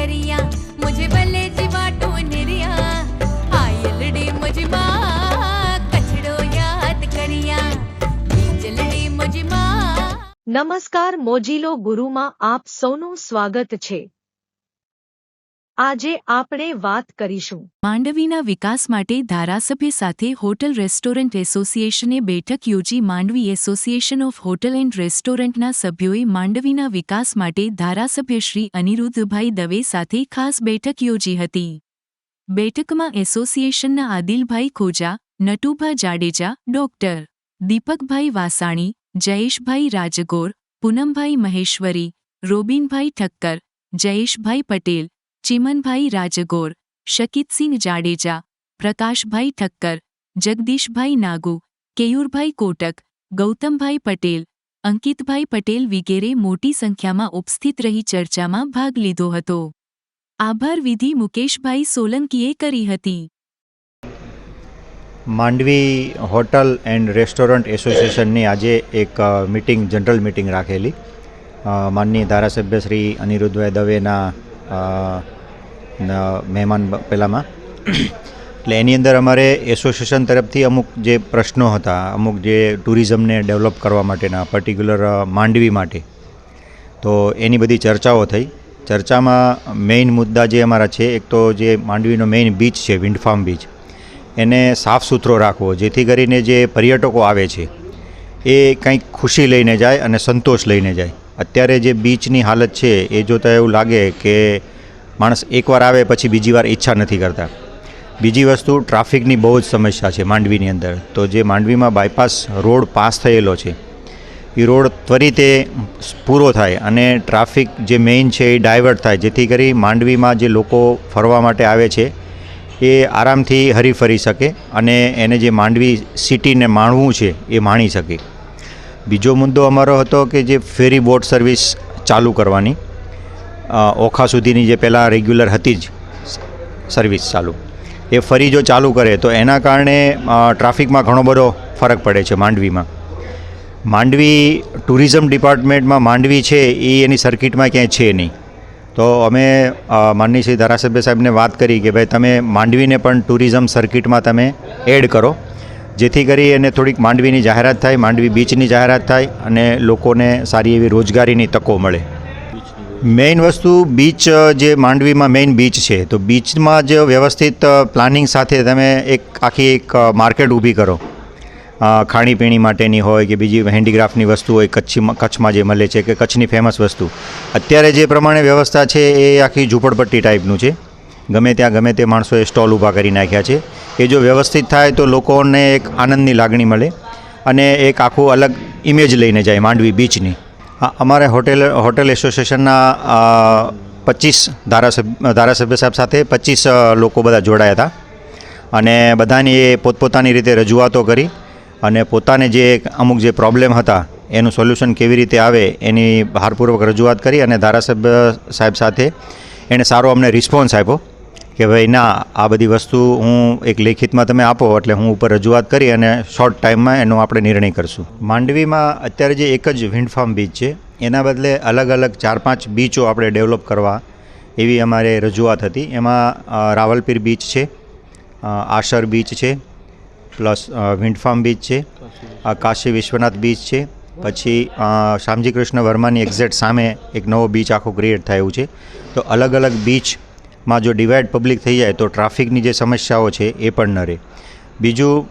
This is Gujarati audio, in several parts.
करिया मुझे भले जीवाटो निरिया आयलड़ी मुझमा कचड़ो याद करिया बीजलड़ी मुझमा નમસ્કાર મોજીલો ગુરુમાં આપ સૌનું સ્વાગત છે આજે આપણે વાત કરીશું. માંડવીના વિકાસ માટે ધારાસભ્ય સાથે હોટલ રેસ્ટોરન્ટ એસોસિએશને બેઠક યોજી Mandvi association of hotel and રેસ્ટોરન્ટના સભ્યોએ માંડવીના વિકાસ માટે ધારાસભ્ય શ્રી અનિરુદ્ધભાઈ દવે સાથે ખાસ બેઠક યોજી હતી. બેઠકમાં એસોસિએશનના આદિલભાઈ ખોજા, નટુભા જાડેજા, ડોક્ટર દીપકભાઈ વાસાણી, જયેશભાઈ રાજગોર, પૂનમભાઈ મહેશ્વરી, રોબિનભાઈ ઠક્કર, જયેશભાઈ પટેલ ચિમનભાઈ રાજગોર, શકિતસિંહ જાડેજા, પ્રકાશભાઈ ઠક્કર, જગદીશભાઈ નાગુ, કેયુરભાઈ કોટક, ગૌતમભાઈ પટેલ, અંકિતભાઈ પટેલ વિગેરે મોટી સંખ્યામાં ઉપસ્થિત રહી ચર્ચામાં ભાગ લીધો હતો. આભાર વિધિ મુકેશભાઈ સોલંકીએ કરી હતી. માંડવી હોટલ એન્ડ રેસ્ટોરન્ટ એસોસિએશનની આજે એક મિટિંગ, જનરલ મિટિંગ રાખેલી. માનનીય ધારાસભ્ય શ્રી અનિરુદ્ધભાઈ દવેના મહેમાન પહેલાંમાં એટલે એની અંદર અમારે એસોસિએશન તરફથી અમુક જે પ્રશ્નો હતા, અમુક જે ટુરિઝમને ડેવલપ કરવા માટેના, પર્ટિક્યુલર માંડવી માટે. તો એની બધી ચર્ચાઓ થઈ. ચર્ચામાં મેઇન મુદ્દા જે અમારા છે, એક તો જે માંડવીનો મેઇન બીચ છે, વિન્ડફાર્મ બીચ, એને સાફ સુથરો રાખવો, જેથી કરીને જે પર્યટકો આવે છે, એ કંઈક ખુશી લઈને જાય અને સંતોષ લઈને જાય. અત્યારે જે બીચની હાલત છે, એ જોતાં એવું લાગે કે માણસ એકવાર આવે પછી બીજી વાર ઈચ્છા નથી કરતા. બીજી વસ્તુ, ટ્રાફિકની બહુ જ સમસ્યા છે માંડવીની અંદર. તો જે માંડવીમાં બાયપાસ રોડ પાસ થયેલો છે એ રોડ ત્વરિતે પૂરો થાય અને ટ્રાફિક જે મેઇન છે એ ડાયવર્ટ થાય. જેથી કરી માંડવીમાં જે લોકો ફરવા માટે આવે છે, એ આરામથી હરીફરી શકે અને એને જે માંડવી સિટીને માણવું છે, એ માણી શકે. બીજો મુદ્દો અમારો હતો કે જે ફેરી બોટ સર્વિસ ચાલુ કરવાની ઓખા સુધીની જે પહેલાં રેગ્યુલર હતી જ સર્વિસ ચાલુ. એ ફરી જો ચાલુ કરે તો એના કારણે ટ્રાફિકમાં ઘણો બધો ફરક પડે છે માંડવીમાં. માંડવી ટુરિઝમ ડિપાર્ટમેન્ટમાં માંડવી છે, એ એની સર્કિટમાં ક્યાંય છે નહીં. તો અમે માનની શ્રી ધારાસભ્ય સાહેબને વાત કરી કે ભાઈ તમે માંડવીને પણ ટુરિઝમ સર્કિટમાં તમે એડ કરો. જેથી કરી એને થોડીક માંડવીની જાહેરાત થાય, માંડવી બીચની જાહેરાત થાય અને લોકોને સારી એવી રોજગારીની તકો મળે. મેઇન વસ્તુ બીચ જે માંડવીમાં મેઇન બીચ છે, તો બીચમાં જ વ્યવસ્થિત પ્લાનિંગ સાથે તમે એક આખી એક માર્કેટ ઊભી કરો. ખાણીપીણી માટેની હોય કે બીજી હેન્ડીક્રાફ્ટની વસ્તુ હોય કચ્છમાં કચ્છમાં જે મળે છે કે કચ્છની ફેમસ વસ્તુ. અત્યારે જે પ્રમાણે વ્યવસ્થા છે એ આખી ઝૂંપડપટ્ટી ટાઈપનું છે. ગમે ત્યાં ગમે તે માણસોએ સ્ટોલ ઊભા કરી નાખ્યા છે. એ જો વ્યવસ્થિત થાય તો લોકોને એક આનંદની લાગણી મળે અને એક આખું અલગ ઇમેજ લઈને જાય માંડવી બીચની અમારે હોટેલ હોટેલ એસોસિએશનના પચીસ ધારાસભ્ય ધારાસભ્ય સાહેબ સાથે પચીસ લોકો બધા જોડાયા હતા. અને બધાની એ પોતપોતાની રીતે રજૂઆતો કરી અને પોતાને જે અમુક જે પ્રોબ્લેમ હતા, એનું સોલ્યુશન કેવી રીતે આવે એની ભારપૂર્વક રજૂઆત કરી અને ધારાસભ્ય સાહેબ સાથે એણે સારો અમને રિસ્પોન્સ આપ્યો. કે ભાઈ, ના, આ બધી વસ્તુ હું એક લેખિતમાં તમે આપો, એટલે હું ઉપર રજૂઆત કરી અને શોર્ટ ટાઈમમાં એનો આપણે નિર્ણય કરશું. માંડવીમાં અત્યારે જે એક જ વિન્ડ બીચ છે, એના બદલે અલગ અલગ ચાર પાંચ બીચો આપણે ડેવલપ કરવા એવી અમારે રજૂઆત હતી. એમાં રાવલપીર બીચ છે આશર બીચ છે પ્લસ વિન્ડ ફાર્મ બીચ છે કાશી વિશ્વનાથ બીચ છે, પછી શામજી કૃષ્ણ વર્માની એક્ઝેક્ટ સામે એક નવો બીચ આખો ક્રિએટ થયું છે. તો અલગ અલગ બીચમાં જો ડિવાઈડ પબ્લિક થઈ જાય તો ટ્રાફિકની જે સમસ્યાઓ છે એ પણ ન રહે બીજું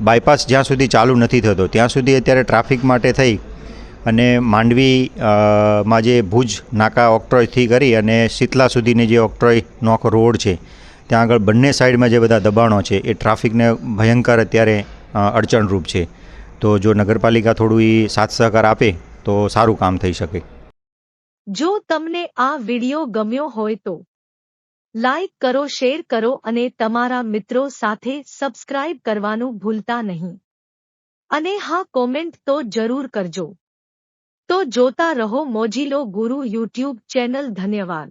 બાયપાસ જ્યાં સુધી ચાલુ નથી થતો, ત્યાં સુધી અત્યારે ટ્રાફિક માટે થઈ અને માંડવી માં જે ભુજ, નાકા ઓક્ટ્રોયથી કરી અને શીતલા સુધીની જે ઓક્ટ્રોય નોક રોડ છે, ત્યાં આગળ બંને સાઈડમાં જે બધા દબાણો છે, એ ટ્રાફિકને ભયંકર અત્યારે અડચણરૂપ છે. તો જો નગરપાલિકા થોડું એ સાથ સહકાર આપે, તો સારું કામ થઈ શકે. જો તમને આ વિડિયો ગમ્યો હોય તો લાઈક કરો શેર કરો અને તમારા મિત્રો સાથે સબસ્ક્રાઇબ કરવાનું ભૂલતા નહીં. અને હા કોમેન્ટ તો જરૂર કરજો. તો જોતા રહો મોજીલો ગુરુ યુટ્યુબ ચેનલ ધન્યવાદ.